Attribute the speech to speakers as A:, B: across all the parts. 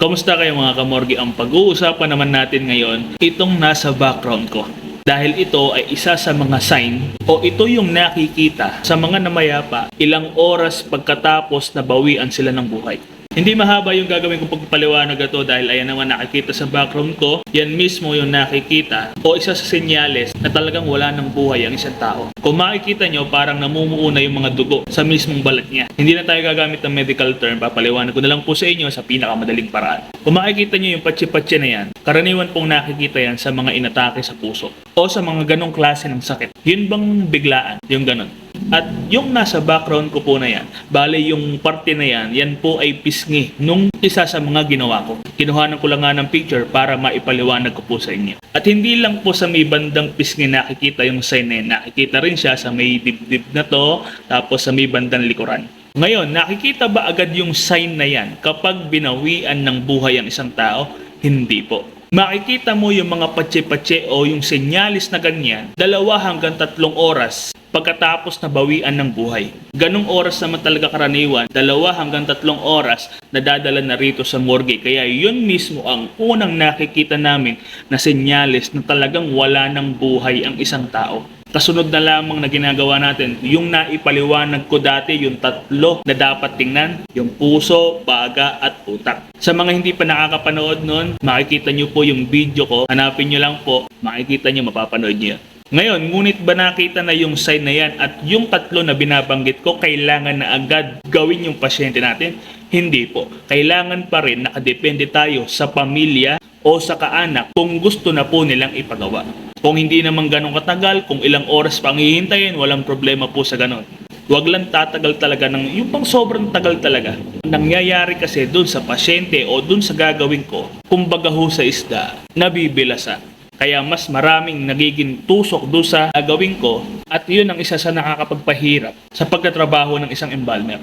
A: Kamusta kayo mga kamorgi? Ang pag-uusapan naman natin ngayon, itong nasa background ko. Dahil ito ay isa sa mga sign o ito yung nakikita sa mga namayapa ilang oras pagkatapos na bawian sila ng buhay. Hindi mahaba yung gagawin kong pagpaliwanag ito dahil ayan naman nakikita sa background ko. Yan mismo yung nakikita o isa sa senyales na talagang wala ng buhay ang isang tao. Kung makikita nyo, parang namumuo na yung mga dugo sa mismong balat niya. Hindi na tayo gagamit ng medical term. Papaliwanag ko na lang po sa inyo sa pinakamadaling paraan. Kung makikita nyo yung patsi-patsi na yan, karaniwan pong nakikita yan sa mga inatake sa puso o sa mga ganong klase ng sakit. Yun bang biglaan? Yung ganon. At yung nasa background ko po na yan, bale yung parte na yan, yan po ay pisngi nung isa sa mga ginawa ko. Kinuhanan ko lang nga ng picture para maipaliwanag ko po sa inyo. At hindi lang po sa may bandang pisngi nakikita yung sign na yan. Nakikita rin siya sa may dibdib na to, tapos sa may bandang likuran. Ngayon, nakikita ba agad yung sign na yan kapag binawian ng buhay ang isang tao? Hindi po. Makikita mo yung mga patse-patse o yung senyalis na ganyan, dalawa hanggang tatlong oras pagkatapos na bawian ng buhay. Ganong oras naman talaga karaniwan, dalawa hanggang tatlong oras na dadala na rito sa morgue. Kaya yun mismo ang unang nakikita namin na senyalis na talagang wala ng buhay ang isang tao. Kasunod na lamang na ginagawa natin, yung naipaliwanag ko dati, yung tatlo na dapat tingnan, yung puso, baga, at utak. Sa mga hindi pa nakakapanood nun, makikita nyo po yung video ko, hanapin nyo lang po, makikita nyo, mapapanood nyo yan. Ngayon, ngunit ba nakita na yung sign na yan at yung tatlo na binabanggit ko, kailangan na agad gawin yung pasyente natin? Hindi po. Kailangan pa rin nakadepende tayo sa pamilya o sa kaanak kung gusto na po nilang ipagawa. Kung hindi naman ganun katagal, kung ilang oras pang hihintayin, walang problema po sa ganun. Huwag lang tatagal talaga ng yung pang sobrang tagal talaga. Nangyayari kasi dun sa pasyente o dun sa gagawin ko, kumbaga ho sa isda, nabibilasa. Kaya mas maraming nagiging tusok doon sa gagawin ko at yun ang isa sa nakakapagpahirap sa pagtatrabaho ng isang embalmer.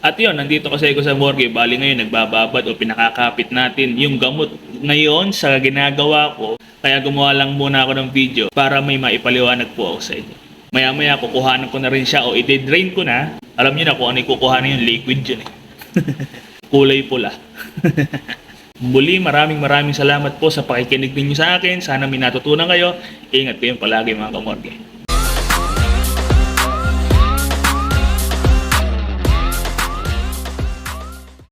A: At yun, nandito kasi ako sa morgue, bali ngayon nagbababad o pinakakapit natin yung gamot ngayon sa ginagawa ko. Kaya gumawa lang muna ako ng video para may maipaliwanag po ako sa inyo. Maya maya kukuhanan ko na rin siya o i-drain ko na. Alam niyo na kung ano yung kukuhanan yung liquid yun eh. Kulay pula. Muli, maraming maraming salamat po sa pakikinig ninyo sa akin. Sana may natutunan kayo. Ingat kayong palagi mga kamorge.